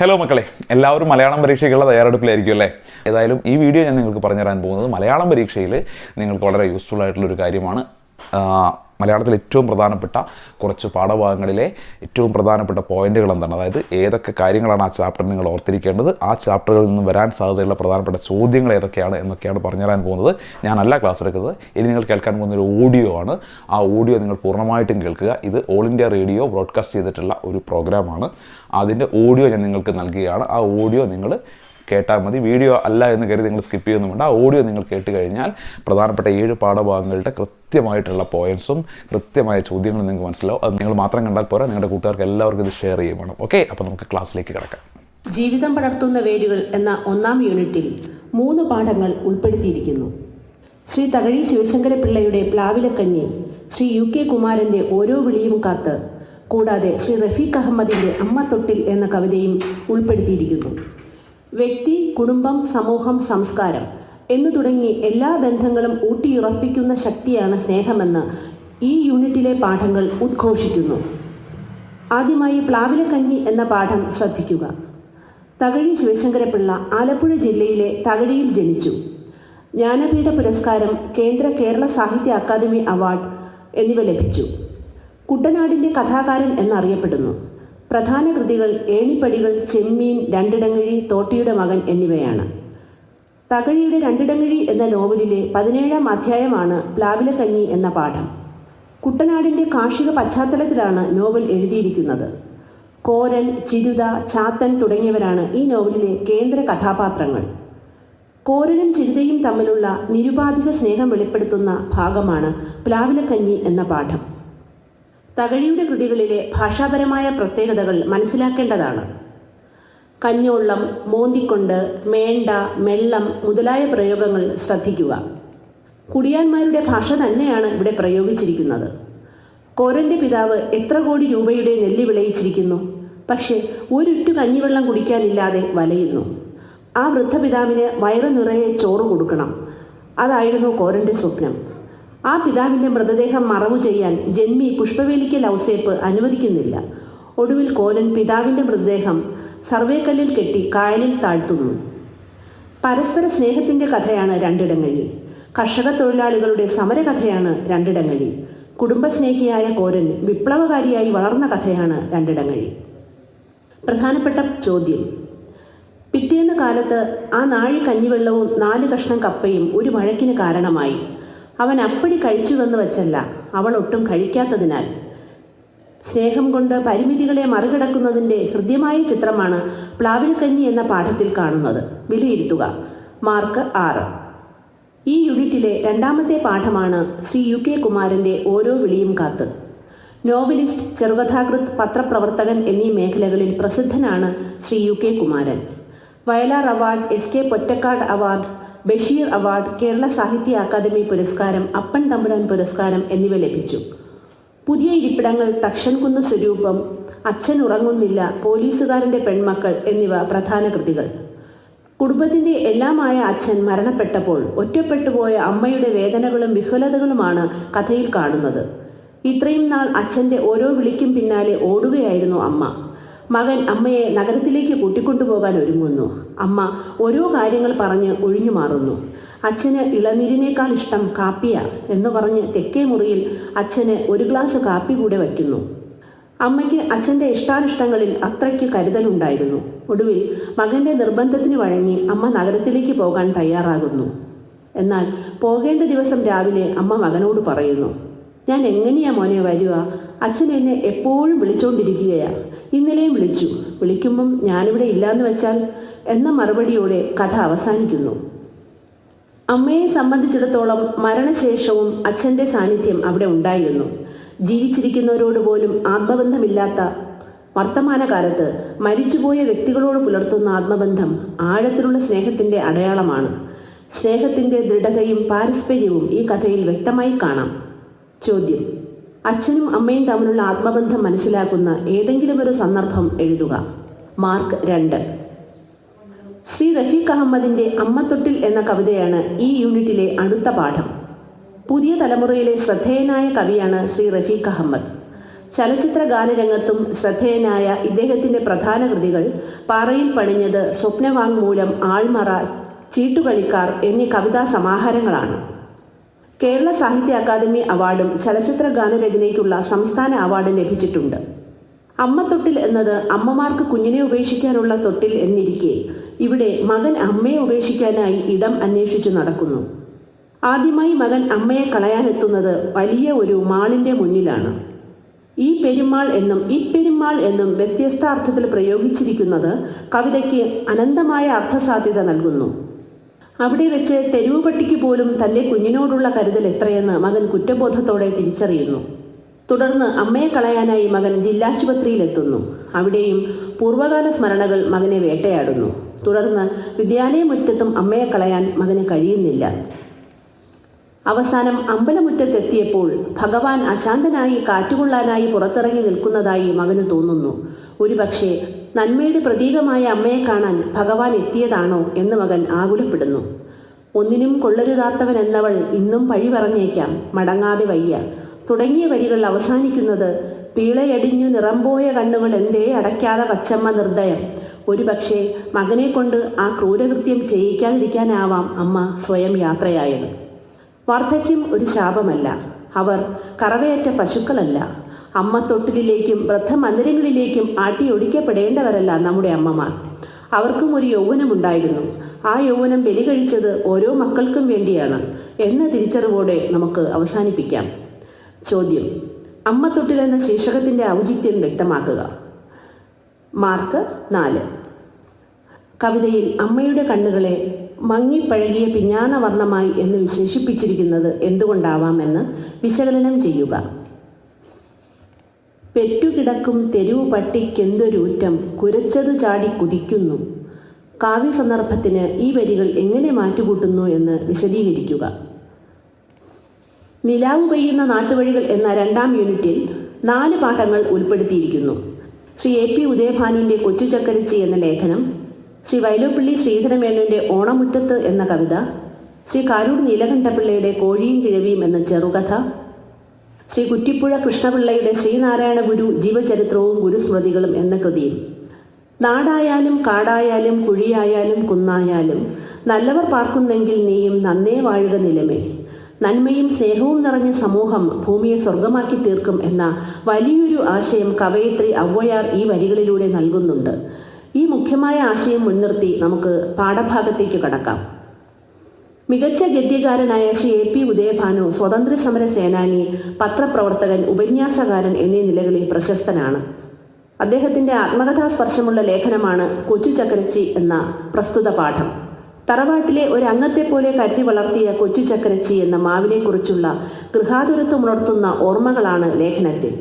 Hello മക്കളെ. എല്ലാവരും മലയാളം പരീക്ഷയ്ക്കുള്ള തയ്യാറെടുപ്പിലായിരിക്കും അല്ലേ? ഏതായാലും ഈ വീഡിയോ ഞാൻ നിങ്ങൾക്ക് പറഞ്ഞു തരാൻ പോകുന്നത് മലയാളം പരീക്ഷയിൽ നിങ്ങൾക്ക് വളരെ യൂസ്ഫുൾ ആയിട്ടുള്ളൊരു കാര്യമാണ്. മലയാളത്തിൽ ഏറ്റവും പ്രധാനപ്പെട്ട കുറച്ച് പാഠഭാഗങ്ങളിലെ ഏറ്റവും പ്രധാനപ്പെട്ട പോയിന്റുകൾ എന്താണ്? അതായത് ഏതൊക്കെ കാര്യങ്ങളാണ് ആ ചാപ്റ്ററിൽ നിങ്ങൾ ഓർത്തിരിക്കേണ്ടത്? ആ ചാപ്റ്ററുകളിൽ നിന്ന് വരാൻ സാധ്യതയുള്ള പ്രധാനപ്പെട്ട ചോദ്യങ്ങൾ ഏതൊക്കെയാണ് എന്നൊക്കെയാണ് പറഞ്ഞു പറഞ്ഞുതരാൻ പോകുന്നത്. ഞാനല്ല ക്ലാസ് എടുക്കുന്നത്. ഇനി നിങ്ങൾ കേൾക്കാൻ പോകുന്ന ഒരു ഓഡിയോ ആണ്. ആ ഓഡിയോ നിങ്ങൾ പൂർണമായിട്ടും കേൾക്കുക. ഇത് ഓൾ ഇന്ത്യ റേഡിയോ ബ്രോഡ്കാസ്റ്റ് ചെയ്തിട്ടുള്ള ഒരു പ്രോഗ്രാമാണ് അതിന്റെ ഓഡിയോ ഞാൻ നിങ്ങൾക്ക് നൽകുകയാണ്. ആ ഓഡിയോ നിങ്ങൾ കേട്ടാൽ മതി. വീഡിയോ അല്ല എന്ന് കരുതി നിങ്ങൾ സ്കിപ്പ് ചെയ്യുന്നുമുണ്ട് ആ ഓഡിയോ നിങ്ങൾ കേട്ട് കഴിഞ്ഞാൽ പ്രധാനപ്പെട്ട ഏഴ് പാഠഭാഗങ്ങളുടെ കൃത്യമായിട്ടുള്ള പോയിൻസും കൃത്യമായ ചോദ്യങ്ങളും നിങ്ങൾക്ക് മനസ്സിലാവും. അത് നിങ്ങൾ മാത്രം കണ്ടാൽ പോരാ. നിങ്ങളുടെ കൂട്ടുകാർക്ക് എല്ലാവർക്കും ഇത് ഷെയർ ചെയ്യും വേണം. ഓക്കെ അപ്പോൾ നമുക്ക് ക്ലാസ്സിലേക്ക് കിടക്കാം. ജീവിതം പടർത്തുന്ന വേരുകൾ എന്ന ഒന്നാം യൂണിറ്റിൽ മൂന്ന് പാഠങ്ങൾ ഉൾപ്പെടുത്തിയിരിക്കുന്നു. ശ്രീ തകഴി ശിവശങ്കര പിള്ളയുടെ പ്ലാവിലക്കഞ്ഞി ശ്രീ യു കെ കുമാരന്റെ ഓരോ വിളിയും കാത്ത് കൂടാതെ ശ്രീ റഫീഖ് അഹമ്മദിന്റെ അമ്മ തൊട്ടിൽ എന്ന കവിതയും ഉൾപ്പെടുത്തിയിരിക്കുന്നു. വ്യക്തി കുടുംബം സമൂഹം സംസ്കാരം എന്നു തുടങ്ങി എല്ലാ ബന്ധങ്ങളും ഊട്ടിയുറപ്പിക്കുന്ന ശക്തിയാണ് സ്നേഹമെന്ന് ഈ യൂണിറ്റിലെ പാഠങ്ങൾ ഉദ്ഘോഷിക്കുന്നു. ആദ്യമായി പ്ലാവിലക്കഞ്ഞി എന്ന പാഠം ശ്രദ്ധിക്കുക. തകഴി ശിവശങ്കരപിള്ള ആലപ്പുഴ ജില്ലയിലെ തകഴിയിൽ ജനിച്ചു. ജ്ഞാനപീഠ പുരസ്കാരം കേന്ദ്ര കേരള സാഹിത്യ അക്കാദമി അവാർഡ് എന്നിവ ലഭിച്ചു. കുട്ടനാടിന്റെ കഥാകാരൻ എന്നറിയപ്പെടുന്നു. പ്രധാന കൃതികൾ ഏണിപ്പടികൾ ചെമ്മീൻ രണ്ടിടങ്ങഴി തോട്ടിയുടെ മകൻ എന്നിവയാണ്. തകഴിയുടെ രണ്ടിടങ്ങഴി എന്ന നോവലിലെ പതിനേഴാം അധ്യായമാണ് പ്ലാവിലക്കഞ്ഞി എന്ന പാഠം. കുട്ടനാടിന്റെ കാർഷിക പശ്ചാത്തലത്തിലാണ് നോവൽ എഴുതിയിരിക്കുന്നത്. കോരൻ ചിരുത ചാത്തൻ തുടങ്ങിയവരാണ് ഈ നോവലിലെ കേന്ദ്ര കഥാപാത്രങ്ങൾ. കോരനും ചിരുതയും തമ്മിലുള്ള നിരുപാധിക സ്നേഹം വെളിപ്പെടുത്തുന്ന ഭാഗമാണ് പ്ലാവിലക്കഞ്ഞി എന്ന പാഠം. തകഴിയുടെ കൃതികളിലെ ഭാഷാപരമായ പ്രത്യേകതകൾ മനസ്സിലാക്കേണ്ടതാണ്. കഞ്ഞോള്ളം മോന്തിക്കൊണ്ട് മേണ്ട മെള്ളം മുതലായ പ്രയോഗങ്ങൾ ശ്രദ്ധിക്കുക. കുടിയാന്മാരുടെ ഭാഷ തന്നെയാണ് ഇവിടെ പ്രയോഗിച്ചിരിക്കുന്നത്. കോരന്റെ പിതാവ് എത്ര കോടി രൂപയുടെ നെല്ല് വിളയിച്ചിരിക്കുന്നു. പക്ഷേ ഒരിറ്റു കഞ്ഞിവെള്ളം കുടിക്കാനില്ലാതെ വലയുന്നു. ആ വൃദ്ധപിതാവിന് വയറു നിറയെ ചോറ് കൊടുക്കണം. അതായിരുന്നു കോരന്റെ സ്വപ്നം. ആ പിതാവിന്റെ മൃതദേഹം മറവു ചെയ്യാൻ ജന്മി പുഷ്പവേലിക്കൽ ഔസേപ്പ് അനുവദിക്കുന്നില്ല. ഒടുവിൽ കോലൻ പിതാവിന്റെ മൃതദേഹം സർവേക്കല്ലിൽ കെട്ടി കായലിൽ താഴ്ത്തുന്നു. പരസ്പര സ്നേഹത്തിന്റെ കഥയാണ് രണ്ടിടങ്ങഴി. കർഷക തൊഴിലാളികളുടെ സമരകഥയാണ് രണ്ടിടങ്ങഴി. കുടുംബസ്നേഹിയായ കോരൻ വിപ്ലവകാരിയായി വളർന്ന കഥയാണ് രണ്ടിടങ്ങഴി. പ്രധാനപ്പെട്ട ചോദ്യം. പിറ്റേന്ന് കാലത്ത് ആ നാഴി കഞ്ഞിവെള്ളവും നാല് കഷ്ണം കപ്പയും ഒരു വഴക്കിന് കാരണമായി. അവൻ അപ്പടി കഴിച്ചുവെന്ന് വച്ചല്ല. അവൾ ഒട്ടും കഴിക്കാത്തതിനാൽ. സ്നേഹം കൊണ്ട് പരിമിതികളെ മറികടക്കുന്നതിന്റെ ഹൃദ്യമായ ചിത്രമാണ് പ്ലാവിൽക്കഞ്ഞി എന്ന പാഠത്തിൽ കാണുന്നത്. വിലയിരുത്തുക. മാർക്ക് ആറ്. ഈ യൂണിറ്റിലെ രണ്ടാമത്തെ പാഠമാണ് ശ്രീ യു കെ കുമാരന്റെ ഓരോ വിളിയും കാത്ത്. നോവലിസ്റ്റ് ചെറുകഥാകൃത്ത് പത്രപ്രവർത്തകൻ എന്നീ മേഖലകളിൽ പ്രസിദ്ധനാണ് Shri U K Kumaran. Vayalar award S K Pottekkatt award Basheer award Kerala Sahitya academy പുരസ്കാരം അപ്പൻ തമ്പുരാൻ പുരസ്കാരം എന്നിവ ലഭിച്ചു. പുതിയ ഇരിപ്പിടങ്ങൾ തക്ഷൻകുന്ന് സ്വരൂപം അച്ഛൻ ഉറങ്ങുന്നില്ല പോലീസുകാരന്റെ പെൺമക്കൾ എന്നിവ പ്രധാന കൃതികൾ. കുടുംബത്തിന്റെ എല്ലാമായ അച്ഛൻ മരണപ്പെട്ടപ്പോൾ ഒറ്റപ്പെട്ടുപോയ അമ്മയുടെ വേദനകളും വിഹുലതകളുമാണ് കഥയിൽ കാണുന്നത്. ഇത്രയും നാൾ അച്ഛന്റെ ഓരോ വിളിക്കും പിന്നാലെ ഓടുകയായിരുന്നു അമ്മ. മകൻ അമ്മയെ നഗരത്തിലേക്ക് കൂട്ടിക്കൊണ്ടുപോകാൻ ഒരുങ്ങുന്നു. അമ്മ ഓരോ കാര്യങ്ങൾ പറഞ്ഞ് ഒഴിഞ്ഞു മാറുന്നു. അച്ഛന് ഇളനീരിനേക്കാൾ ഇഷ്ടം കാപ്പിയ എന്ന് പറഞ്ഞ് തെക്കേ മുറിയിൽ അച്ഛന് ഒരു ഗ്ലാസ് കാപ്പി കൂടെ വയ്ക്കുന്നു. അമ്മയ്ക്ക് അച്ഛന്റെ ഇഷ്ടാനിഷ്ടങ്ങളിൽ അത്രയ്ക്ക് കരുതലുണ്ടായിരുന്നു. ഒടുവിൽ മകന്റെ നിർബന്ധത്തിന് വഴങ്ങി അമ്മ നഗരത്തിലേക്ക് പോകാൻ തയ്യാറാകുന്നു. എന്നാൽ പോകേണ്ട ദിവസം രാവിലെ അമ്മ മകനോട് പറയുന്നു ഞാൻ എങ്ങനെയാ മോനെ വരിക? അച്ഛൻ എന്നെ എപ്പോഴും വിളിച്ചുകൊണ്ടിരിക്കുകയാ ഇന്നലെയും വിളിച്ചു. വിളിക്കുമ്പം ഞാനിവിടെ ഇല്ലാന്ന് വെച്ചാൽ എന്ന മറുപടിയോടെ കഥ അവസാനിക്കുന്നു. അമ്മയെ സംബന്ധിച്ചിടത്തോളം മരണശേഷവും അച്ഛന്റെ സാന്നിധ്യം അവിടെ ഉണ്ടായിരുന്നു. ജീവിച്ചിരിക്കുന്നവരോട് പോലും ആത്മബന്ധമില്ലാത്ത വർത്തമാനകാലത്ത് മരിച്ചുപോയ വ്യക്തികളോട് പുലർത്തുന്ന ആത്മബന്ധം ആഴത്തിലുള്ള സ്നേഹത്തിന്റെ അടയാളമാണ്. സ്നേഹത്തിന്റെ ദൃഢതയും പാരസ്പര്യവും ഈ കഥയിൽ വ്യക്തമായി കാണാം. ചോദ്യം. അച്ഛനും അമ്മയും തമ്മിലുള്ള ആത്മബന്ധം മനസ്സിലാക്കുന്ന ഏതെങ്കിലും ഒരു സന്ദർഭം എഴുതുക. മാർക്ക് രണ്ട്. ശ്രീ റഫീഖ് അഹമ്മദിന്റെ അമ്മത്തൊട്ടിൽ എന്ന കവിതയാണ് ഈ യൂണിറ്റിലെ അടുത്ത പാഠം. പുതിയ തലമുറയിലെ ശ്രദ്ധേയനായ കവിയാണ് ശ്രീ റഫീഖ് അഹമ്മദ്. ചലച്ചിത്ര ഗാനരംഗത്തും ശ്രദ്ധേയനായ ഇദ്ദേഹത്തിന്റെ പ്രധാന കൃതികൾ പാറയിൽ പണിഞ്ഞത് സ്വപ്നവാങ്മൂലം ആൾമറ ചീട്ടുകളിക്കാർ എന്നീ കവിതാ സമാഹാരങ്ങളാണ്. കേരള സാഹിത്യ അക്കാദമി അവാർഡും ചലച്ചിത്ര ഗാനരചനയ്ക്കുള്ള സംസ്ഥാന അവാർഡും ലഭിച്ചിട്ടുണ്ട്. അമ്മത്തൊട്ടിൽ എന്നത് അമ്മമാർക്ക് കുഞ്ഞിനെ ഉപേക്ഷിക്കാനുള്ള തൊട്ടിൽ എന്നിരിക്കെ ഇവിടെ മകൻ അമ്മയെ ഉപേക്ഷിക്കാനായി ഇടം അന്വേഷിച്ചു നടക്കുന്നു. ആദ്യമായി മകൻ അമ്മയെ കളയാനെത്തുന്നത് വലിയ ഒരു മാളിന്റെ മുന്നിലാണ്. ഈ പെരുമാൾ എന്നും ഈ പെരുമാൾ എന്നും വ്യത്യസ്ത അർത്ഥത്തിൽ പ്രയോഗിച്ചിരിക്കുന്നത് കവിതയ്ക്ക് അനന്തമായ അർത്ഥസാധ്യത നൽകുന്നു. അവിടെ വെച്ച് തെരുവ് പട്ടിക്ക് പോലും തന്റെ കുഞ്ഞിനോടുള്ള കരുതൽ എത്രയെന്ന് മകൻ കുറ്റബോധത്തോടെ തിരിച്ചറിയുന്നു. തുടർന്ന് അമ്മയെ കളയാനായി മകൻ ജില്ലാശുപത്രിയിലെത്തുന്നു. അവിടെയും പൂർവകാല സ്മരണകൾ മകനെ വേട്ടയാടുന്നു. തുടർന്ന് വിദ്യാലയമുറ്റത്തും അമ്മയെ കളയാൻ മകന് കഴിയുന്നില്ല. അവസാനം അമ്പലമുറ്റത്തെത്തിയപ്പോൾ ഭഗവാൻ അശാന്തനായി കാറ്റുകൊള്ളാനായി പുറത്തിറങ്ങി നിൽക്കുന്നതായി മകന് തോന്നുന്നു. ഒരുപക്ഷെ നന്മയുടെ പ്രതീകമായ അമ്മയെ കാണാൻ ഭഗവാൻ എത്തിയതാണോ എന്ന് മകൻ ആകുലപ്പെടുന്നു. ഒന്നിനും കൊള്ളരുതാത്തവൻ എന്നവൾ ഇന്നും പഴി പറഞ്ഞേക്കാം മടങ്ങാതെ വയ്യ. തുടങ്ങിയ വരികൾ അവസാനിക്കുന്നത് പീളയടിഞ്ഞു നിറംപോയ കണ്ണുകൾ എന്തേ അടയ്ക്കാതെ പച്ചമ്മ നിർദ്ദയം. ഒരുപക്ഷെ മകനെ കൊണ്ട് ആ ക്രൂരകൃത്യം ചെയ്യിക്കാതിരിക്കാനാവാം അമ്മ സ്വയം യാത്രയായത്. വാർദ്ധക്യം ഒരു ശാപമല്ല. അവർ കറവയറ്റ പശുക്കളല്ല. അമ്മ തൊട്ടിലിലേക്കും വൃദ്ധമന്ദിരങ്ങളിലേക്കും ആട്ടിയൊടിക്കപ്പെടേണ്ടവരല്ല നമ്മുടെ അമ്മമാർ. അവർക്കും ഒരു യൗവനമുണ്ടായിരുന്നു. ആ യൗവനം ബലി കഴിച്ചത് ഓരോ മക്കൾക്കും വേണ്ടിയാണ് എന്ന തിരിച്ചറിവോടെ നമുക്ക് അവസാനിപ്പിക്കാം. ചോദ്യം. അമ്മ തൊട്ടിലെന്ന ശീർഷകത്തിന്റെ ഔചിത്യം വ്യക്തമാക്കുക. മാർക്ക് നാല്. കവിതയിൽ അമ്മയുടെ കണ്ണുകളെ മങ്ങിപ്പഴകിയ പിഞ്ഞാണവർണമായി എന്ന് വിശേഷിപ്പിച്ചിരിക്കുന്നത് എന്തുകൊണ്ടാവാമെന്ന് വിശകലനം ചെയ്യുക. പെറ്റുകിടക്കും തെരുവു പട്ടിക്കെന്തൊരൂറ്റം കുരച്ചതു ചാടി കുതിക്കുന്നു. കാവ്യ സന്ദർഭത്തിന് ഈ വരികൾ എങ്ങനെ മാറ്റുകൂട്ടുന്നു എന്ന് വിശദീകരിക്കുക. നിലാവ് പെയ്യുന്ന നാട്ടുവഴികൾ എന്ന രണ്ടാം യൂണിറ്റിൽ നാല് പാഠങ്ങൾ ഉൾപ്പെടുത്തിയിരിക്കുന്നു. ശ്രീ എ പി ഉദയഭാനുവിന്റെ കൊച്ചുചക്കരച്ചി എന്ന ലേഖനം ശ്രീ വൈലോപ്പിള്ളി ശ്രീധരമേനോന്റെ ഓണമുറ്റത്ത് എന്ന കവിത ശ്രീ കാരൂർ നീലകണ്ഠപിള്ളയുടെ കോഴിയും കിഴവിയും എന്ന ചെറുകഥ ശ്രീ കുറ്റിപ്പുഴ കൃഷ്ണപിള്ളയുടെ ശ്രീനാരായണ ഗുരു ജീവചരിത്രവും ഗുരുസ്മൃതികളും എന്ന കൃതിയും നാടായാലും കാടായാലും കുഴിയായാലും കുന്നായാലും നല്ലവർ പാർക്കുന്നെങ്കിൽ നീയും നന്നേ വാഴുക നിലമേ. നന്മയും സ്നേഹവും നിറഞ്ഞ സമൂഹം ഭൂമിയെ സ്വർഗമാക്കി തീർക്കും എന്ന വലിയൊരു ആശയം കവയിത്രി ഔവയാർ ഈ വരികളിലൂടെ നൽകുന്നുണ്ട്. ഈ മുഖ്യമായ ആശയം മുൻനിർത്തി നമുക്ക് പാഠഭാഗത്തേക്ക് കടക്കാം. മികച്ച ഗദ്യകാരനായ ശ്രീ എ പി ഉദയഭാനു സ്വാതന്ത്ര്യ സമര സേനാനി പത്രപ്രവർത്തകൻ ഉപന്യാസകാരൻ എന്നീ നിലകളിൽ പ്രശസ്തനാണ്. അദ്ദേഹത്തിന്റെ ആത്മകഥാ സ്പർശമുള്ള ലേഖനമാണ് കൊച്ചു ചക്രച്ചി എന്ന പ്രസ്തുത പാഠം. തറവാട്ടിലെ ഒരംഗത്തെ പോലെ കരുതി വളർത്തിയ കൊച്ചു ചക്കരച്ചി എന്ന മാവിനെക്കുറിച്ചുള്ള ഗൃഹാതുരത്വമുണർത്തുന്ന ഓർമ്മകളാണ് ലേഖനത്തിൽ.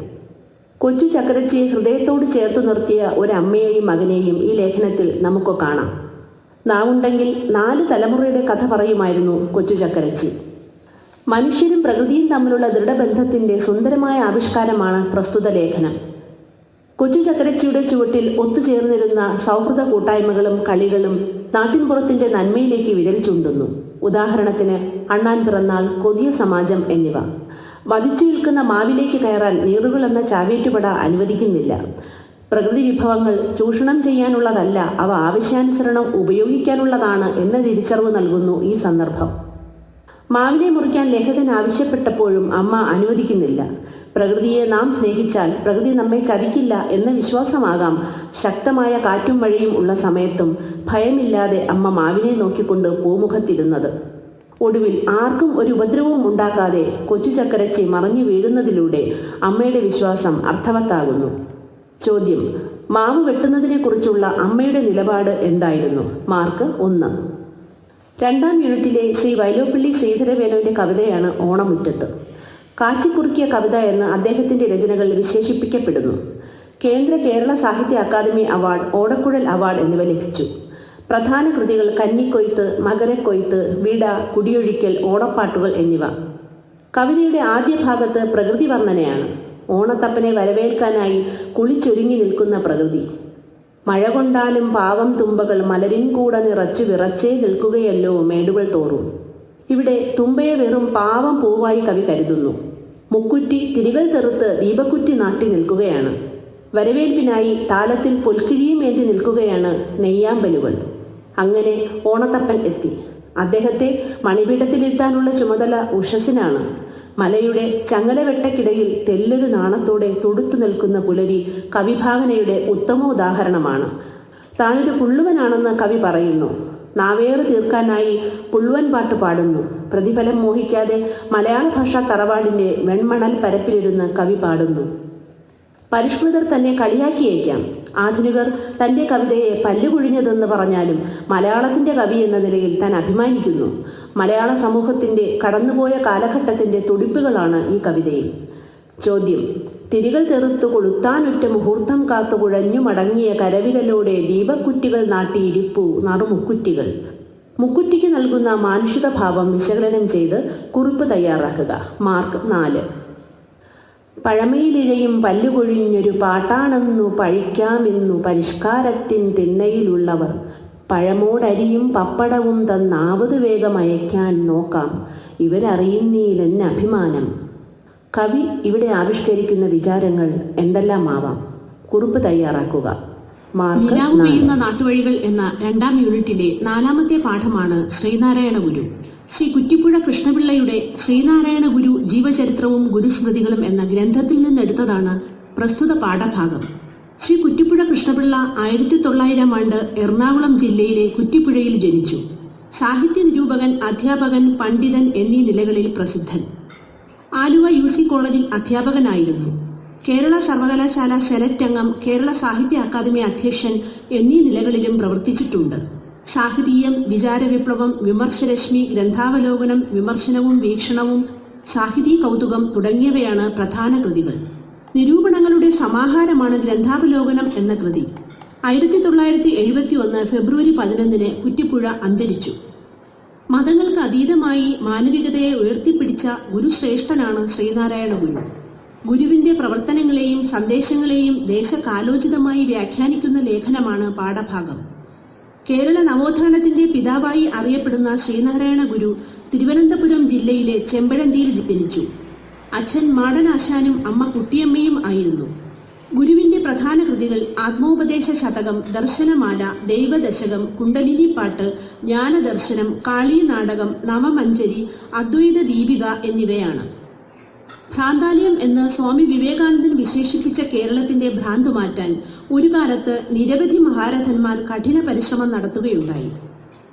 കൊച്ചു ചക്കരച്ചിയെ ഹൃദയത്തോട് ചേർത്തു നിർത്തിയ ഒരമ്മയെയും മകനെയും ഈ ലേഖനത്തിൽ നമുക്ക് കാണാം. നാവുണ്ടെങ്കിൽ നാല് തലമുറയുടെ കഥ പറയുമായിരുന്നു കൊച്ചു ചക്കരച്ചി മനുഷ്യരും പ്രകൃതിയും തമ്മിലുള്ള ദൃഢബന്ധത്തിന്റെ സുന്ദരമായ ആവിഷ്കാരമാണ് പ്രസ്തുത ലേഖനം. കൊച്ചു ചക്കരച്ചിയുടെ ചുവട്ടിൽ ഒത്തുചേർന്നിരുന്ന സൗഹൃദ കൂട്ടായ്മകളും കളികളും നാട്ടിൻപുറത്തിന്റെ നന്മയിലേക്ക് വിരൽ ചൂണ്ടുന്നു. ഉദാഹരണത്തിന് അണ്ണാൻ പിറന്നാൾ കൊതിയ സമാജം എന്നിവ. വധിച്ചു നിൽക്കുന്ന മാവിലേക്ക് കയറാൻ നീറുകൾ എന്ന ചാവേറ്റുപട അനുവദിക്കുന്നില്ല. പ്രകൃതി വിഭവങ്ങൾ ചൂഷണം ചെയ്യാനുള്ളതല്ല അവ ആവശ്യാനുസരണം ഉപയോഗിക്കാനുള്ളതാണ് എന്ന തിരിച്ചറിവ് നൽകുന്നു ഈ സന്ദർഭം. മാവിനെ മുറിക്കാൻ ലേഖകൻ ആവശ്യപ്പെട്ടപ്പോഴും അമ്മ അനുവദിക്കുന്നില്ല. പ്രകൃതിയെ നാം സ്നേഹിച്ചാൽ പ്രകൃതി നമ്മെ ചതിക്കില്ല എന്ന വിശ്വാസമാകാം. ശക്തമായ കാറ്റും മഴയും ഉള്ള സമയത്തും ഭയമില്ലാതെ അമ്മ മാവിനെ നോക്കിക്കൊണ്ട് പൂമുഖത്തിരുന്നത്. ഒടുവിൽ ആർക്കും ഒരു ഉപദ്രവവും ഉണ്ടാക്കാതെ കൊച്ചു ചക്കരച്ചി മറഞ്ഞു വീഴുന്നതിലൂടെ അമ്മയുടെ വിശ്വാസം അർത്ഥവത്താകുന്നു. ചോദ്യം മാവ് വെട്ടുന്നതിനെക്കുറിച്ചുള്ള അമ്മയുടെ നിലപാട് എന്തായിരുന്നു? മാർക്ക് ഒന്ന്. രണ്ടാം യൂണിറ്റിലെ ശ്രീ വൈലോപ്പിള്ളി ശ്രീധരവേലുവിന്റെ കവിതയാണ് ഓണമുറ്റത്ത്. കാച്ചിക്കുറുക്കിയ കവിത എന്ന് അദ്ദേഹത്തിന്റെ രചനകൾ വിശേഷിപ്പിക്കപ്പെടുന്നു. കേന്ദ്ര കേരള സാഹിത്യ അക്കാദമി അവാർഡ് ഓടക്കുഴൽ അവാർഡ് എന്നിവ ലഭിച്ചു. പ്രധാന കൃതികൾ കന്നിക്കൊയ്ത്ത് മകരക്കൊയ്ത്ത് വിട കുടിയൊഴിക്കൽ ഓണപ്പാട്ടുകൾ എന്നിവ. കവിതയുടെ ആദ്യ ഭാഗത്ത് പ്രകൃതി വർണനയാണ് ഓണത്തപ്പനെ വരവേൽക്കാനായി കുളിച്ചൊരുങ്ങി നിൽക്കുന്ന പ്രകൃതി. മഴ കൊണ്ടാലും പാവം തുമ്പകൾ മലരിൻ കൂടെ നിറച്ചു വിറച്ചേ നിൽക്കുകയല്ലോ മേടുകൾ തോറും. ഇവിടെ തുമ്പയെ വെറും പാവം പൂവായി കവി കരുതുന്നു. മുക്കുറ്റി തിരികൾ തെറുത്ത് ദീപക്കുറ്റി നാട്ടി നിൽക്കുകയാണ്. വരവേൽപ്പിനായി താലത്തിൽ പൊൽക്കിഴിയും ഏന്തി നിൽക്കുകയാണ് നെയ്യാമ്പലുകൾ. അങ്ങനെ ഓണത്തപ്പൻ എത്തി. അദ്ദേഹത്തെ മണിപീഠത്തിലിരുത്താനുള്ള ചുമതല ഉഷസിനാണ് മലയുടെ ചങ്ങലവെട്ടക്കിടയിൽ തെല്ലൊരു നാണത്തോടെ തൊടുത്തു നിൽക്കുന്ന പുലരി കവിഭാവനയുടെ ഉത്തമോദാഹരണമാണ്. താനൊരു പുള്ളുവനാണെന്ന് കവി പറയുന്നു. നാവേറ് തീർക്കാനായി പുഴുവൻ പാട്ട് പാടുന്നു. പ്രതിഫലം മോഹിക്കാതെ മലയാള ഭാഷാ തറവാടിന്റെ വെൺമണൽ പരപ്പിലിരുന്ന് കവി പാടുന്നു. പരിഷ്കൃതർ തന്നെ കളിയാക്കിയേക്കാം. ആധുനികർ തന്റെ കവിതയെ പല്ലുകുഴിഞ്ഞതെന്ന് പറഞ്ഞാലും മലയാളത്തിന്റെ കവി എന്ന നിലയിൽ താൻ അഭിമാനിക്കുന്നു. മലയാള സമൂഹത്തിന്റെ കടന്നുപോയ കാലഘട്ടത്തിന്റെ തുടിപ്പുകളാണ് ഈ കവിതയിൽ. ചോദ്യം. തിരികൾ തെറുത്തു കൊളുത്താനുറ്റ മുഹൂർത്തം കാത്തു കുഴഞ്ഞു മടങ്ങിയ കരവിരലോടെ ദീപക്കുറ്റികൾ നാട്ടിയിരിപ്പു നറുമുക്കുറ്റികൾ. മുക്കുറ്റിക്ക് നൽകുന്ന മാനുഷിക ഭാവം വിശകലനം ചെയ്ത് കുറിപ്പ് തയ്യാറാക്കുക. മാർക്ക് നാല്. പഴമയിലിഴയും പല്ലുകൊഴിഞ്ഞൊരു പാട്ടാണെന്നു പഴിക്കാമെന്നു പരിഷ്കാരത്തിൻ തിണ്ണയിലുള്ളവർ. പഴമോടരിയും പപ്പടവും തന്നാവത് വേഗം അയക്കാൻ നോക്കാം. ഇവരറിയുന്നീലെന്നെ അഭിമാനം കവി ഇവിടെ ആവിഷ്കരിക്കുന്ന വിചാരങ്ങൾ എന്തെല്ലാം എന്തെല്ലാമാവാം? കുറിപ്പ് തയ്യാറാക്കുക. നിലാവ് പെയ്യുന്ന നാട്ടുവഴികൾ എന്ന രണ്ടാം യൂണിറ്റിലെ നാലാമത്തെ പാഠമാണ് ശ്രീനാരായണ ഗുരു ശ്രീ കുറ്റിപ്പുഴ കൃഷ്ണപിള്ളയുടെ ശ്രീനാരായണ ഗുരു ജീവചരിത്രവും ഗുരുസ്മൃതികളും എന്ന ഗ്രന്ഥത്തിൽ നിന്നെടുത്തതാണ് പ്രസ്തുത പാഠഭാഗം. ശ്രീ കുറ്റിപ്പുഴ കൃഷ്ണപിള്ള ആയിരത്തി തൊള്ളായിരം ആണ്ട് എറണാകുളം ജില്ലയിലെ കുറ്റിപ്പുഴയിൽ ജനിച്ചു. സാഹിത്യ നിരൂപകൻ അധ്യാപകൻ പണ്ഡിതൻ എന്നീ നിലകളിൽ പ്രസിദ്ധൻ. ആലുവ യു സി കോളേജിൽ അധ്യാപകനായിരുന്നു. കേരള സർവകലാശാല സെനറ്റ് അംഗം കേരള സാഹിത്യ അക്കാദമി അധ്യക്ഷൻ എന്നീ നിലകളിലും പ്രവർത്തിച്ചിട്ടുണ്ട്. സാഹിതീയം വിചാരവിപ്ലവം വിമർശരശ്മി ഗ്രന്ഥാവലോകനം വിമർശനവും വീക്ഷണവും സാഹിതി കൗതുകം തുടങ്ങിയവയാണ് പ്രധാന കൃതികൾ. നിരൂപണങ്ങളുടെ സമാഹാരമാണ് ഗ്രന്ഥാവലോകനം എന്ന കൃതി. ആയിരത്തി തൊള്ളായിരത്തി എഴുപത്തി ഒന്ന് ഫെബ്രുവരി പതിനൊന്നിന് കുറ്റിപ്പുഴ അന്തരിച്ചു. മതങ്ങൾക്ക് അതീതമായി മാനവികതയെ ഉയർത്തിപ്പിടിച്ച ഗുരുശ്രേഷ്ഠനാണ് ശ്രീനാരായണ ഗുരു. ഗുരുവിന്റെ പ്രവർത്തനങ്ങളെയും സന്ദേശങ്ങളെയും ദേശകാലോചിതമായി വ്യാഖ്യാനിക്കുന്ന ലേഖനമാണ് പാഠഭാഗം. കേരള നവോത്ഥാനത്തിന്റെ പിതാവായി അറിയപ്പെടുന്ന ശ്രീനാരായണ ഗുരു തിരുവനന്തപുരം ജില്ലയിലെ ചെമ്പഴന്തിയിൽ ജനിച്ചു. അച്ഛൻ മാടനാശാനും അമ്മ കുട്ടിയമ്മയും ആയിരുന്നു. ഗുരുവിന്റെ പ്രധാന കൃതികൾ ആത്മോപദേശ ശതകം ദർശനമാല ദൈവദശകം കുണ്ടലിനിപ്പാട്ട് ജ്ഞാനദർശനം കാളി നാടകം നവമഞ്ജരി അദ്വൈത ദീപിക എന്നിവയാണ്. ഭ്രാന്താലയം എന്ന് സ്വാമി വിവേകാനന്ദൻ വിശേഷിപ്പിച്ച കേരളത്തിന്റെ ഭ്രാന്ത് മാറ്റാൻ ഒരു കാലത്ത് നിരവധി മഹാരഥന്മാർ കഠിന പരിശ്രമം നടത്തുകയുണ്ടായി.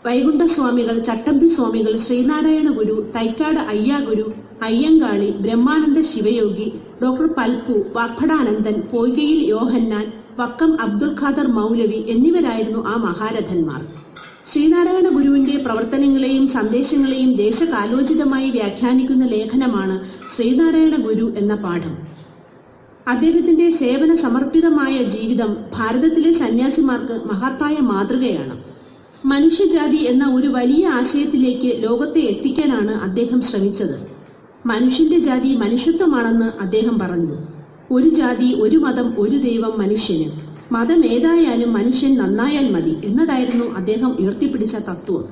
വൈകുണ്ഠസ്വാമികൾ ചട്ടമ്പി സ്വാമികൾ ശ്രീനാരായണ ഗുരു തൈക്കാട് അയ്യാഗുരു അയ്യങ്കാളി ബ്രഹ്മാനന്ദ ശിവയോഗി ഡോക്ടർ പൽപ്പു വാഗ്ഭടാനന്ദൻ പോയ്കയിൽ യോഹന്നാൻ വക്കം അബ്ദുൽ ഖാദർ മൗലവി എന്നിവരായിരുന്നു ആ മഹാരഥന്മാർ. ശ്രീനാരായണ ഗുരുവിന്റെ പ്രവർത്തനങ്ങളെയും സന്ദേശങ്ങളെയും ദേശകാലോചിതമായി വ്യാഖ്യാനിക്കുന്ന ലേഖനമാണ് ശ്രീനാരായണ ഗുരു എന്ന പാഠം. അദ്ദേഹത്തിന്റെ സേവന സമർപ്പിതമായ ജീവിതം ഭാരതത്തിലെ സന്യാസിമാർക്ക് മഹത്തായ മാതൃകയാണ്. മനുഷ്യജാതി എന്ന ഒരു വലിയ ആശയത്തിലേക്ക് ലോകത്തെ എത്തിക്കാനാണ് അദ്ദേഹം ശ്രമിച്ചത്. മനുഷ്യന്റെ ജാതി മനുഷ്യത്വമാണെന്ന് അദ്ദേഹം പറഞ്ഞു. ഒരു ജാതി ഒരു മതം ഒരു ദൈവം മനുഷ്യന്. മതം ഏതായാലും മനുഷ്യൻ നന്നായാൽ മതി എന്നതായിരുന്നു അദ്ദേഹം ഉയർത്തിപ്പിടിച്ച തത്വം.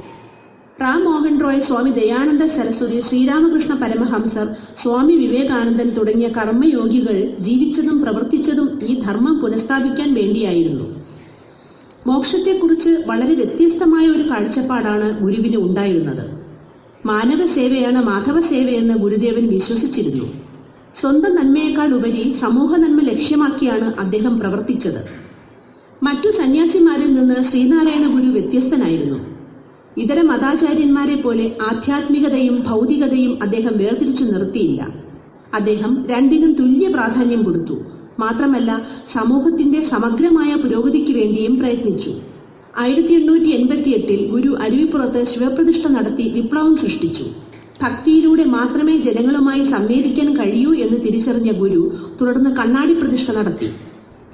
റാം മോഹൻ റോയ് സ്വാമി ദയാനന്ദ സരസ്വതി ശ്രീരാമകൃഷ്ണ പരമഹംസർ സ്വാമി വിവേകാനന്ദൻ തുടങ്ങിയ കർമ്മയോഗികൾ ജീവിച്ചതും പ്രവർത്തിച്ചതും ഈ ധർമ്മം പുനഃസ്ഥാപിക്കാൻ വേണ്ടിയായിരുന്നു. മോക്ഷത്തെക്കുറിച്ച് വളരെ വ്യത്യസ്തമായ ഒരു കാഴ്ചപ്പാടാണ് ഗുരുവിന് ഉണ്ടായിരുന്നത്. മാനവ സേവയാണ് മാധവ സേവയെന്ന് ഗുരുദേവൻ വിശ്വസിച്ചിരുന്നു. സ്വന്തം നന്മയേക്കാൾ ഉപരി സമൂഹ നന്മ ലക്ഷ്യമാക്കിയാണ് അദ്ദേഹം പ്രവർത്തിച്ചത്. മറ്റു സന്യാസിമാരിൽ നിന്ന് ശ്രീനാരായണ ഗുരു വ്യത്യസ്തനായിരുന്നു. ഇതര മതാചാര്യന്മാരെ പോലെ ആധ്യാത്മികതയും ഭൗതികതയും അദ്ദേഹം വേർതിരിച്ചു നിർത്തിയില്ല. അദ്ദേഹം രണ്ടിനും തുല്യ പ്രാധാന്യം കൊടുത്തു. മാത്രമല്ല സമൂഹത്തിന്റെ സമഗ്രമായ പുരോഗതിക്ക് വേണ്ടിയും പ്രയത്നിച്ചു. ആയിരത്തി എണ്ണൂറ്റി എൺപത്തി എട്ടിൽ ഗുരു അരുവിപ്പുറത്ത് ശിവപ്രതിഷ്ഠ നടത്തി വിപ്ലവം സൃഷ്ടിച്ചു. ഭക്തിയിലൂടെ മാത്രമേ ജനങ്ങളുമായി സംവേദിക്കാൻ കഴിയൂ എന്ന് തിരിച്ചറിഞ്ഞ ഗുരു തുടർന്ന് കണ്ണാടി പ്രതിഷ്ഠ നടത്തി.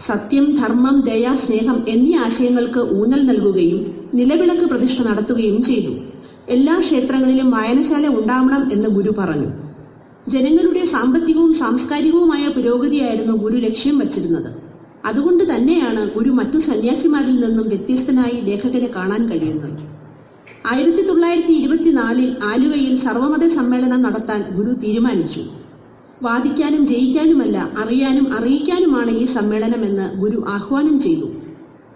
സത്യം ധർമ്മം ദയ സ്നേഹം എന്നീ ആശയങ്ങൾക്ക് ഊന്നൽ നൽകുകയും നിലവിളക്ക് പ്രതിഷ്ഠ നടത്തുകയും ചെയ്തു. എല്ലാ ക്ഷേത്രങ്ങളിലും വായനശാല ഉണ്ടാവണം എന്ന് ഗുരു പറഞ്ഞു. ജനങ്ങളുടെ സാമ്പത്തികവും സാംസ്കാരികവുമായ പുരോഗതിയായിരുന്നു ഗുരു ലക്ഷ്യം വച്ചിരുന്നത്. അതുകൊണ്ട് തന്നെയാണ് ഗുരു മറ്റു സന്യാസിമാരിൽ നിന്നും വ്യത്യസ്തനായി ലേഖകനെ കാണാൻ കഴിയുന്നത്. ആയിരത്തി തൊള്ളായിരത്തി ഇരുപത്തിനാലിൽ ആലുവയിൽ സർവമത സമ്മേളനം നടത്താൻ ഗുരു തീരുമാനിച്ചു. വാദിക്കാനും ജയിക്കാനുമല്ല അറിയാനും അറിയിക്കാനുമാണ് ഈ സമ്മേളനമെന്ന് ഗുരു ആഹ്വാനം ചെയ്തു.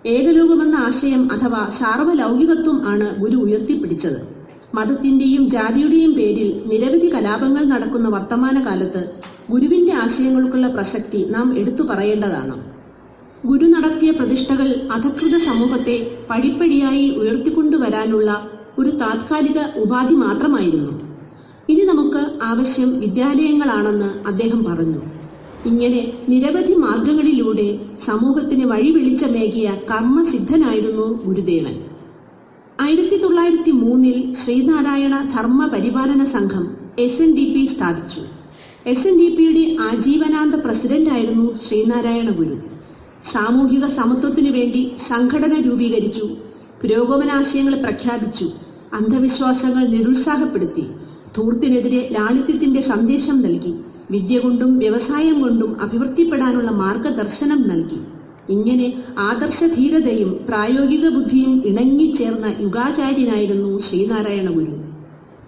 ഏകലോകമെന്ന ആശയം അഥവാ സാർവലൗകികത്വം ആണ് ഗുരു ഉയർത്തിപ്പിടിച്ചത്. മതത്തിന്റെയും ജാതിയുടെയും പേരിൽ നിരവധി കലാപങ്ങൾ നടക്കുന്ന വർത്തമാനകാലത്ത് ഗുരുവിന്റെ ആശയങ്ങൾക്കുള്ള പ്രസക്തി നാം എടുത്തു പറയേണ്ടതാണ്. ഗുരു നടത്തിയ പ്രതിഷ്ഠകൾ അധകൃത സമൂഹത്തെ പടിപ്പടിയായി ഉയർത്തിക്കൊണ്ടുവരാനുള്ള ഒരു താത്കാലിക ഉപാധി മാത്രമായിരുന്നു. ഇനി നമുക്ക് ആവശ്യം വിദ്യാലയങ്ങളാണെന്ന് അദ്ദേഹം പറഞ്ഞു. ഇങ്ങനെ നിരവധി മാർഗങ്ങളിലൂടെ സമൂഹത്തിന് വഴി കർമ്മസിദ്ധനായിരുന്നു ഗുരുദേവൻ. ആയിരത്തി തൊള്ളായിരത്തി മൂന്നിൽ Sreenarayana Dharma Paripalana Sangham S N D P സ്ഥാപിച്ചു. എസ് എൻ ഡി പിയുടെ ആജീവനാന്ത പ്രസിഡന്റായിരുന്നു ശ്രീനാരായണ ഗുരു. സാമൂഹിക സമത്വത്തിനു വേണ്ടി സംഘടന രൂപീകരിച്ചു. പുരോഗമനാശയങ്ങൾ പ്രഖ്യാപിച്ചു. അന്ധവിശ്വാസങ്ങൾ നിരുത്സാഹപ്പെടുത്തി. ധൂർത്തിനെതിരെ ലാളിത്യത്തിന്റെ സന്ദേശം നൽകി. വിദ്യ കൊണ്ടും വ്യവസായം കൊണ്ടും അഭിവൃദ്ധിപ്പെടാനുള്ള മാർഗദർശനം നൽകി. ഇങ്ങനെ ആദർശധീരതയും പ്രായോഗിക ബുദ്ധിയും ഇണങ്ങിച്ചേർന്ന യുഗാചാര്യനായിരുന്നു ശ്രീനാരായണ ഗുരു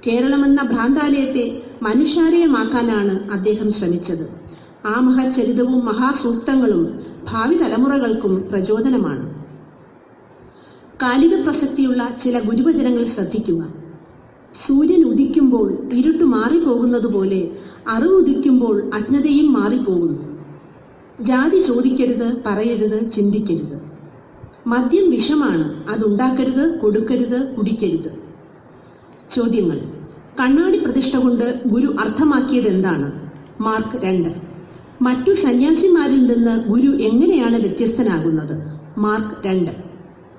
കേരളമെന്ന ഭ്രാന്താലയത്തെ മനുഷ്യാലയമാക്കാനാണ് അദ്ദേഹം ശ്രമിച്ചത്. ആ മഹച്ചരിതവും മഹാസൂക്തങ്ങളും ഭാവി തലമുറകൾക്കും പ്രചോദനമാണ്. കാലിക പ്രസക്തിയുള്ള ചില ഗുരുവചനങ്ങൾ ശ്രദ്ധിക്കുക. സൂര്യൻ ഉദിക്കുമ്പോൾ ഇരുട്ട് മാറിപ്പോകുന്നതുപോലെ അറിവ് ഉദിക്കുമ്പോൾ അജ്ഞതയും മാറിപ്പോകുന്നു. ജാതി ചോദിക്കരുത് പറയരുത് ചിന്തിക്കരുത്. മദ്യം വിഷമാണ് അതുണ്ടാക്കരുത് കൊടുക്കരുത് കുടിക്കരുത്. ചോദ്യങ്ങൾ. കണ്ണാടി പ്രതിഷ്ഠ കൊണ്ട് ഗുരു അർത്ഥമാക്കിയത് എന്താണ് മാർക്ക് രണ്ട്. മറ്റു സന്യാസിമാരിൽ നിന്ന് ഗുരു എങ്ങനെയാണ് വ്യത്യസ്തനാകുന്നത്? മാർക്ക് രണ്ട്.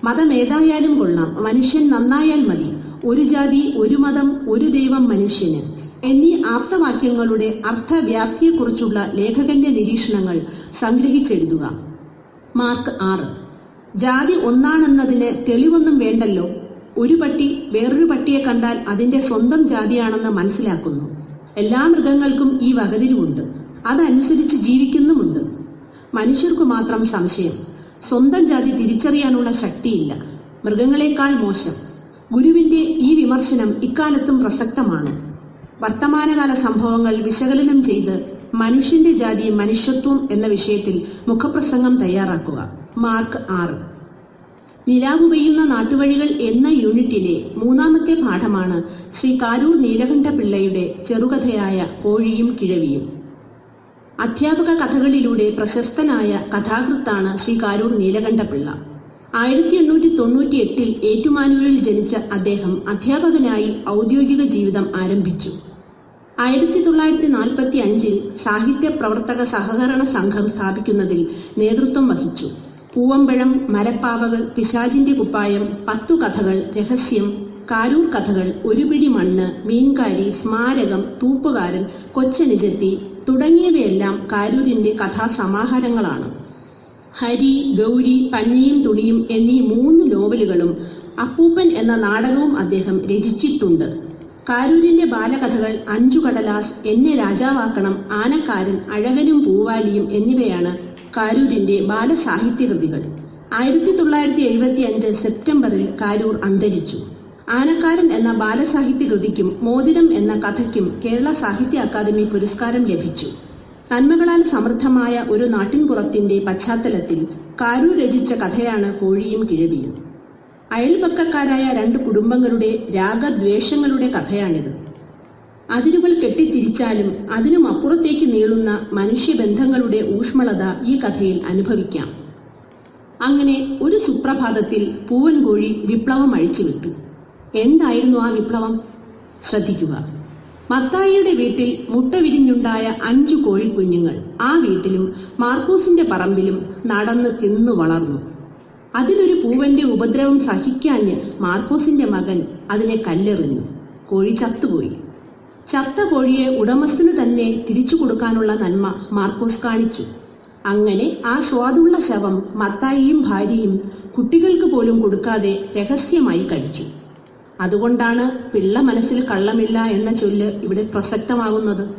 മതം ഏതായാലും കൊള്ളാം. മനുഷ്യൻ നന്നായാൽ മതി. ഒരു ജാതി ഒരു മതം ഒരു ദൈവം മനുഷ്യന്. എന്നീ ആപ്തവാക്യങ്ങളുടെ അർത്ഥവ്യാപ്തിയെക്കുറിച്ചുള്ള ലേഖകന്റെ നിരീക്ഷണങ്ങൾ സംഗ്രഹിച്ചെഴുതുക. മാർക്ക് ആറ്. ജാതി ഒന്നാണെന്നതിന് തെളിവൊന്നും വേണ്ടല്ലോ. ഒരു പട്ടി വേറൊരു പട്ടിയെ കണ്ടാൽ അതിന്റെ സ്വന്തം ജാതിയാണെന്ന് മനസ്സിലാക്കുന്നു. എല്ലാ മൃഗങ്ങൾക്കും ഈ വകതിരിവുണ്ട്. അതനുസരിച്ച് ജീവിക്കുന്നുമുണ്ട്. മനുഷ്യർക്കു മാത്രം സംശയം. സ്വന്തം ജാതി തിരിച്ചറിയാനുള്ള ശക്തിയില്ല. മൃഗങ്ങളെക്കാൾ മോശം. ഗുരുവിന്റെ ഈ വിമർശനം ഇക്കാലത്തും പ്രസക്തമാണ്. വർത്തമാനകാല സംഭവങ്ങൾ വിശകലനം ചെയ്ത് മനുഷ്യന്റെ ജാതി മനുഷ്യത്വം എന്ന വിഷയത്തിൽ മുഖപ്രസംഗം തയ്യാറാക്കുക. മാർക്ക് ആറ്. നിലാവ് പെയ്യുന്ന നാട്ടുവഴികൾ എന്ന യൂണിറ്റിലെ മൂന്നാമത്തെ പാഠമാണ് ശ്രീ കാരൂർ നീലകണ്ഠ പിള്ളയുടെ ചെറുകഥയായ കോഴിയും കിഴവിയും. അധ്യാപക കഥകളിലൂടെ പ്രശസ്തനായ കഥാകൃത്താണ് ശ്രീ കാരൂർ നീലകണ്ഠപിള്ള. ആയിരത്തി എണ്ണൂറ്റി തൊണ്ണൂറ്റി എട്ടിൽ ഏറ്റുമാനൂരിൽ ജനിച്ച അദ്ദേഹം അധ്യാപകനായി ഔദ്യോഗിക ജീവിതം ആരംഭിച്ചു. ആയിരത്തി തൊള്ളായിരത്തി നാൽപ്പത്തി അഞ്ചിൽ സാഹിത്യ പ്രവർത്തക സഹകരണ സംഘം സ്ഥാപിക്കുന്നതിൽ നേതൃത്വം വഹിച്ചു. പൂവമ്പഴം മരപ്പാവകൾ പിശാചിന്റെ കുപ്പായം പത്തു കഥകൾ രഹസ്യം കാരൂർ കഥകൾ ഒരുപിടി മണ്ണ് മീൻകാരി സ്മാരകം തൂപ്പുകാരൻ കൊച്ചനുജത്തി തുടങ്ങിയവയെല്ലാം കാരൂരിന്റെ കഥാസമാഹാരങ്ങളാണ്. ഹരി ഗൗരി പഞ്ഞിയും തുണിയും എന്നീ മൂന്ന് നോവലുകളും അപ്പൂപ്പൻ എന്ന നാടകവും അദ്ദേഹം രചിച്ചിട്ടുണ്ട്. കാരൂരിന്റെ ബാലകഥകൾ അഞ്ചു കടലാസ് എന്നെ രാജാവാക്കണം ആനക്കാരൻ അഴകനും പൂവാലിയും എന്നിവയാണ് കാരൂരിന്റെ ബാലസാഹിത്യകൃതികൾ. ആയിരത്തി തൊള്ളായിരത്തി എഴുപത്തി അഞ്ച് സെപ്റ്റംബറിൽ കാരൂർ അന്തരിച്ചു. ആനക്കാരൻ എന്ന ബാലസാഹിത്യ കൃതിക്കും മോതിരം എന്ന കഥയ്ക്കും കേരള സാഹിത്യ അക്കാദമി പുരസ്കാരം ലഭിച്ചു. നന്മകളാൽ സമൃദ്ധമായ ഒരു നാട്ടിൻപുറത്തിന്റെ പശ്ചാത്തലത്തിൽ കാരു രചിച്ച കഥയാണ് കോഴിയും കിഴവിയും. അയൽപക്കക്കാരായ രണ്ട് കുടുംബങ്ങളുടെ രാഗദ്വേഷങ്ങളുടെ കഥയാണിത്. അതിരുകൾ കെട്ടിത്തിരിച്ചാലും അതിനും അപ്പുറത്തേക്ക് നീളുന്ന മനുഷ്യബന്ധങ്ങളുടെ ഊഷ്മളത ഈ കഥയിൽ അനുഭവിക്കാം. അങ്ങനെ ഒരു സുപ്രഭാതത്തിൽ പൂവൻകോഴി വിപ്ലവം അഴിച്ചുവിട്ടു. എന്തായിരുന്നു ആ വിപ്ലവം? ശ്രദ്ധിക്കുക. മത്തായിയുടെ വീട്ടിൽ മുട്ട വിരിഞ്ഞുണ്ടായ അഞ്ചു കോഴിക്കുഞ്ഞുങ്ങൾ ആ വീട്ടിലും മാർക്കോസിന്റെ പറമ്പിലും നടന്ന് തിന്നു വളർന്നു. അതിലൊരു പൂവന്റെ ഉപദ്രവം സഹിക്കാഞ്ഞ് മാർക്കോസിന്റെ മകൻ അതിനെ കല്ലെറിഞ്ഞു. കോഴി ചത്തുപോയി. ചത്ത കോഴിയെ ഉടമസ്ഥന് തന്നെ തിരിച്ചു കൊടുക്കാനുള്ള നന്മ മാർക്കോസ് കാണിച്ചു. അങ്ങനെ ആ സ്വാദുള്ള ശവം മത്തായിയും ഭാര്യയും കുട്ടികൾക്ക് പോലും കൊടുക്കാതെ രഹസ്യമായി കഴിച്ചു. അതുകൊണ്ടാണ് പിള്ള മനസ്സിൽ കള്ളമില്ല എന്ന ചൊല്ല് ഇവിടെ പ്രസക്തമാകുന്നത്.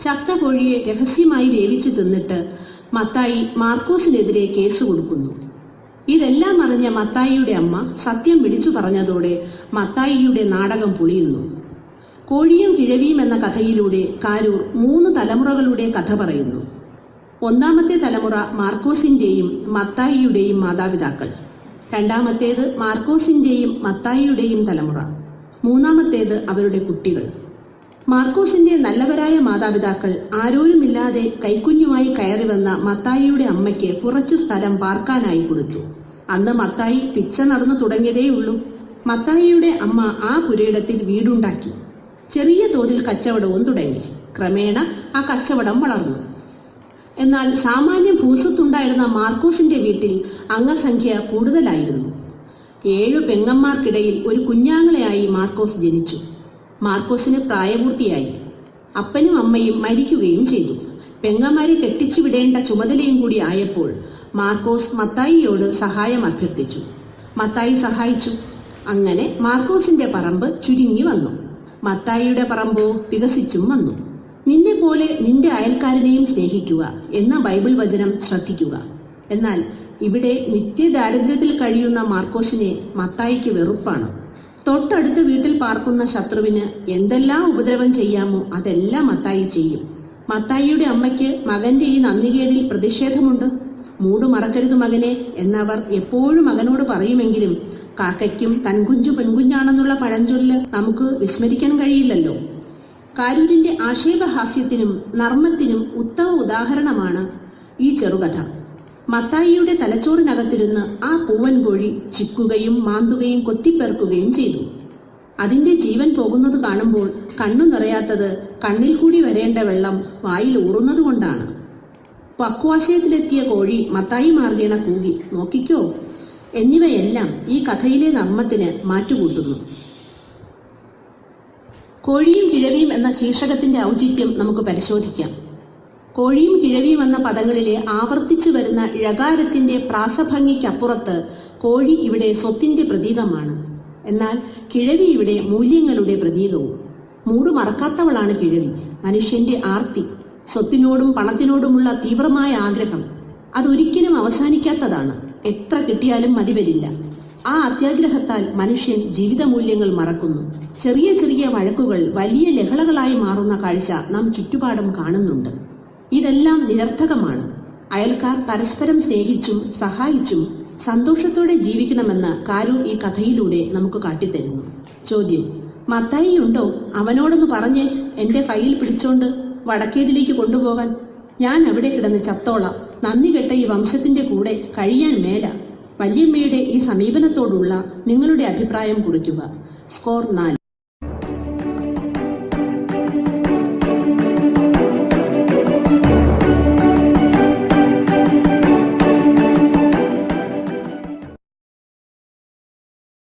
ചക്ക കോഴിയെ രഹസ്യമായി വേവിച്ച് തിന്നിട്ട് മത്തായി മാർക്കോസിനെതിരെ കേസ് കൊടുക്കുന്നു. ഇതെല്ലാം അറിഞ്ഞ മത്തായിയുടെ അമ്മ സത്യം വിളിച്ചു പറഞ്ഞതോടെ മത്തായിയുടെ നാടകം പൊളിയുന്നു. കോഴിയും കിഴവിയും എന്ന കഥയിലൂടെ കാരൂർ മൂന്ന് തലമുറകളുടെ കഥ പറയുന്നു. ഒന്നാമത്തെ തലമുറ മാർക്കോസിന്റെയും മത്തായിയുടെയും മാതാപിതാക്കൾ. രണ്ടാമത്തേത് മാർക്കോസിന്റെയും മത്തായിയുടെയും തലമുറ. മൂന്നാമത്തേത് അവരുടെ കുട്ടികൾ. മാർക്കോസിന്റെ നല്ലവരായ മാതാപിതാക്കൾ ആരോരുമില്ലാതെ കൈക്കുഞ്ഞുമായി കയറി വന്ന മത്തായിയുടെ അമ്മയ്ക്ക് കുറച്ചു സ്ഥലം പാർക്കാനായി കൊടുത്തു. അന്ന് മത്തായി പിച്ച നടന്നു തുടങ്ങിയതേയുള്ളൂ മത്തായിയുടെ അമ്മ ആ പുരയിടത്തിൽ വീടുണ്ടാക്കി. ചെറിയ തോതിൽ കച്ചവടവും തുടങ്ങി. ക്രമേണ ആ കച്ചവടം വളർന്നു. എന്നാൽ സാമാന്യ ഭൂസത്തുണ്ടായിരുന്ന മാർക്കോസിന്റെ വീട്ടിൽ അംഗസംഖ്യ കൂടുതലായിരുന്നു. ഏഴു പെങ്ങന്മാർക്കിടയിൽ ഒരു കുഞ്ഞാങ്ങളെയായി മാർക്കോസ് ജനിച്ചു. മാർക്കോസിന് പ്രായപൂർത്തിയായി. അപ്പനും അമ്മയും മരിക്കുകയും ചെയ്തു. പെങ്ങന്മാരെ കെട്ടിച്ചു വിടേണ്ട ചുമതലയും കൂടി ആയപ്പോൾ മാർക്കോസ് മത്തായിയോട് സഹായം അഭ്യർത്ഥിച്ചു. മത്തായി സഹായിച്ചു. അങ്ങനെ മാർക്കോസിന്റെ പറമ്പ് ചുരുങ്ങി വന്നു. മത്തായിയുടെ പറമ്പോ വികസിച്ചും വന്നു. നിന്നെ പോലെ നിന്റെ അയൽക്കാരനെയും സ്നേഹിക്കുക എന്ന ബൈബിൾ വചനം ശ്രദ്ധിക്കുക. എന്നാൽ ഇവിടെ നിത്യദാരിദ്ര്യത്തിൽ കഴിയുന്ന മാർക്കോസിനെ മത്തായിക്ക് വെറുപ്പാണ്. തൊട്ടടുത്ത വീട്ടിൽ പാർക്കുന്ന ശത്രുവിന് എന്തെല്ലാം ഉപദ്രവം ചെയ്യാമോ അതെല്ലാം മത്തായി ചെയ്യും. മത്തായിയുടെ അമ്മയ്ക്ക് മകന്റെ ഈ നന്ദികേടിൽ പ്രതിഷേധമുണ്ട്? മൂട് മറക്കരുത് മകനെ എന്നവർ എപ്പോഴും മകനോട് പറയുമെങ്കിലും കാക്കയ്ക്കും തൻകുഞ്ചു പെൺകുഞ്ഞാണെന്നുള്ള പഴഞ്ചൊല്ല് നമുക്ക് വിസ്മരിക്കാൻ കഴിയില്ലല്ലോ. കാരൂരിന്റെ ആക്ഷേപഹാസ്യത്തിനും നർമ്മത്തിനും ഉത്തമ ഉദാഹരണമാണ് ഈ ചെറുകഥ. മത്തായിയുടെ തലച്ചോറിനകത്തിരുന്ന് ആ പൂവൻ കോഴി ചിക്കുകയും മാന്തുകയും കൊത്തിപ്പെറുക്കുകയും ചെയ്തു. അതിന്റെ ജീവൻ പോകുന്നത് കാണുമ്പോൾ കണ്ണു നിറയാത്തത് കണ്ണിൽ കൂടി വരേണ്ട വെള്ളം വായിൽ ഊറുന്നതുകൊണ്ടാണ് പക്വാശയത്തിലെത്തിയ കോഴി മത്തായി മാർഗേണ കൂകി നോക്കിക്കോ എന്നിവയെല്ലാം ഈ കഥയിലെ നർമ്മത്തിന് മാറ്റുകൂട്ടുന്നു. കോഴിയും കിഴവിയും എന്ന ശീർഷകത്തിന്റെ ഔചിത്യം നമുക്ക് പരിശോധിക്കാം. കോഴിയും കിഴവിയും എന്ന പദങ്ങളിലെ ആവർത്തിച്ചു വരുന്ന ഴകാരത്തിന്റെ പ്രാസഭംഗിക്കപ്പുറത്ത് കോഴി ഇവിടെ സ്വത്തിന്റെ പ്രതീകമാണ്. എന്നാൽ കിഴവി ഇവിടെ മൂല്യങ്ങളുടെ പ്രതീകവും. മൂട് മറക്കാത്തവളാണ് കിഴവി. മനുഷ്യന്റെ ആർത്തി സ്വത്തിനോടും പണത്തിനോടുമുള്ള തീവ്രമായ ആഗ്രഹം. അതൊരിക്കലും അവസാനിക്കാത്തതാണ്. എത്ര കിട്ടിയാലും മതി വരില്ല ആ അത്യാഗ്രഹത്താൽ മനുഷ്യൻ ജീവിത മൂല്യങ്ങൾ മറക്കുന്നു. ചെറിയ ചെറിയ വഴക്കുകൾ വലിയ ലഹളകളായി മാറുന്ന കാഴ്ച നാം ചുറ്റുപാടും കാണുന്നുണ്ട്. ഇതെല്ലാം നിരർത്ഥകമാണ്. അയൽക്കാർ പരസ്പരം സ്നേഹിച്ചും സഹായിച്ചും സന്തോഷത്തോടെ ജീവിക്കണമെന്ന് കാരൂർ ഈ കഥയിലൂടെ നമുക്ക് കാട്ടിത്തരുന്നു. ചോദ്യം മത്തായി ഉണ്ടോ? അവനോടൊന്ന് പറഞ്ഞേ. എന്റെ കയ്യിൽ പിടിച്ചോണ്ട് വടക്കേതിലേക്ക് കൊണ്ടുപോകാൻ. ഞാൻ അവിടെ കിടന്ന് ചത്തോളാം. നന്ദി കെട്ട ഈ വംശത്തിന്റെ കൂടെ കഴിയാൻ മേല. വല്യമ്മയുടെ ഈ സമീപനത്തോടുള്ള നിങ്ങളുടെ അഭിപ്രായം കുറിക്കുക. സ്കോർ നാല്.